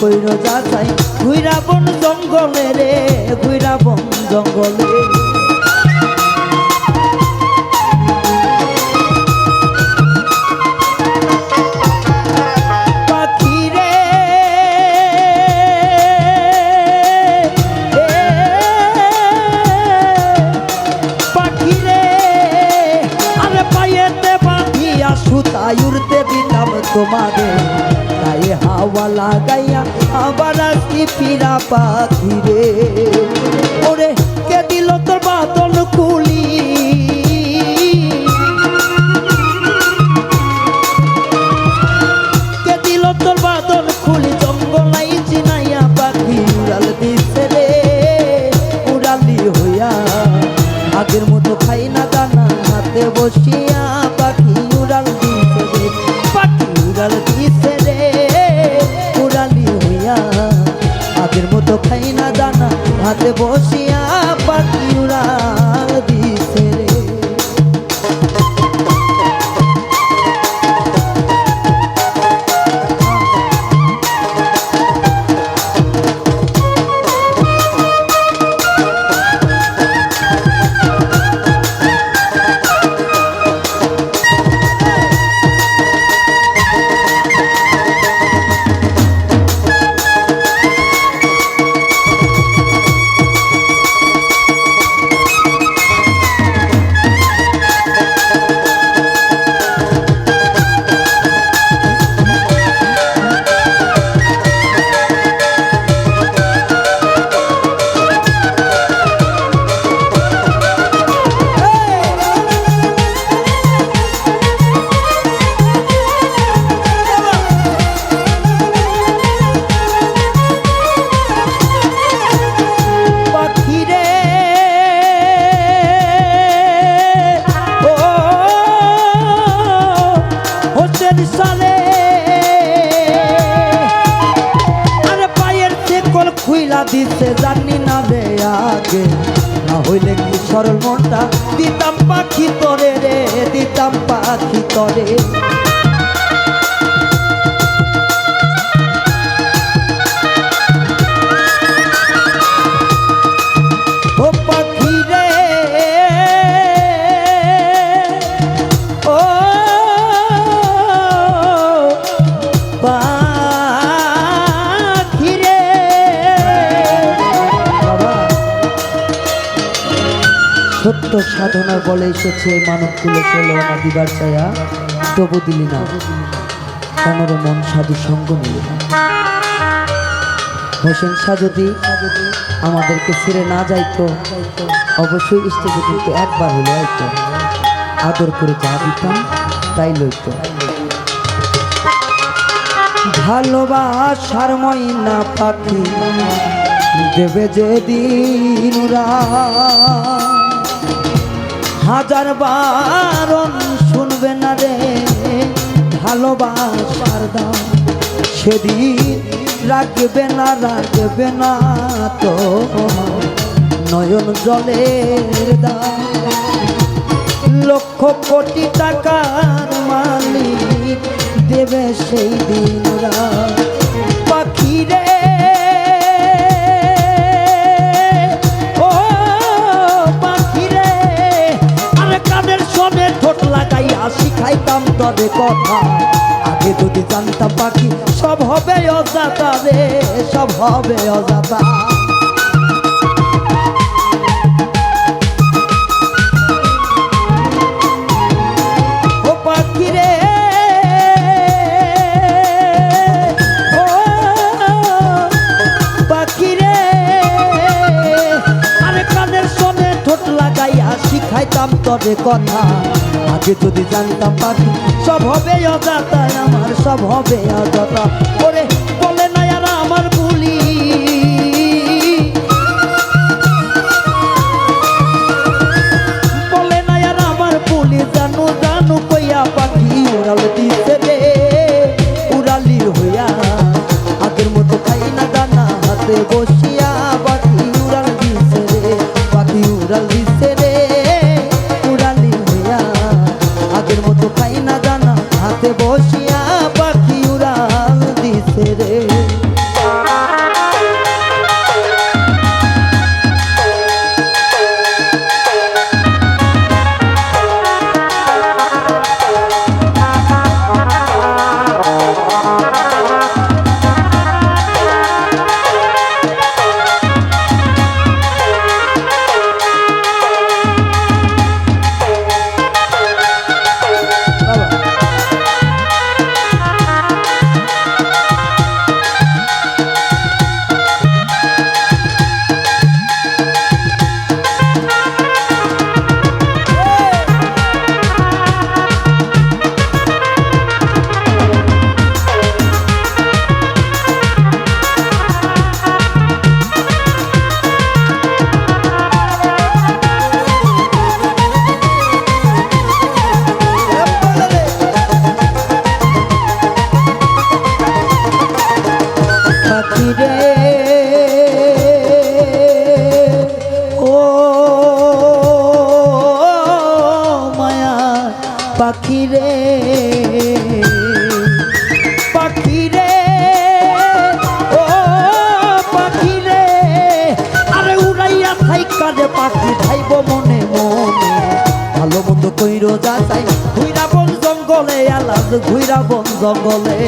কইর যা চাই ঘুইরা বন জঙ্গলে রে ঘুইরা বন জঙ্গলে। পায়েতে উড়তে দিতাম তোমাদের। গায়ে হাওয়া লাগাইয়া আবার আসি ফিরা পাখি রে ওরে কে দিল তোর বাদন কুলি খাই না দানা ভাতে বসিয়া দিছে জানি না রে আগে। না হইলে কি সরল মনটা দিতাম পাখি তরে রে, দিতাম পাখি তরে। সত্য সাধনার বলে এসেছে মানব কুলে চলো না দিবার চায়া তবু দিলি না। কেনরে মন সাধু সঙ্গ মিলে হোসেন শাহ যদি আমাদেরকে ছেড়ে না যাইতো, অবশ্যই স্টেজে কিন্তু একবার হলো হয়তো আদর করে যা দিতাম, তাই লইতো। ভালোবাসার ময়না পাখি দেবে যে দিন হাজার বারণ শুনবে না রে, ভালোবাসার দাম। সেদিন রাখবে না রাখবে না তো, নয়ন জলের দাম। লক্ষ কোটি টাকার মালিক দেবে সেই দিন রাত। দিতাম তবে কথা। আগে যদি জানতাম পাখি সব হবে অজাতা রে সব হবে অজাতা। খাইতাম তবে কথা আগে যদি জানতাম পাখি, সব হবে অজাতায় আমার সব হবে অজাতা ওরে জুড়ে ও মায়া পাখি রে পাখি রে পাখি রে আরে উড়াইয়া থাইকা রে পাখি খাইব মনে মনে। ভালো মন্দ কইরো যা চাই, ঘুইরা জঙ্গলে, আলাদ ঘুইরা বন জঙ্গলে।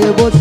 você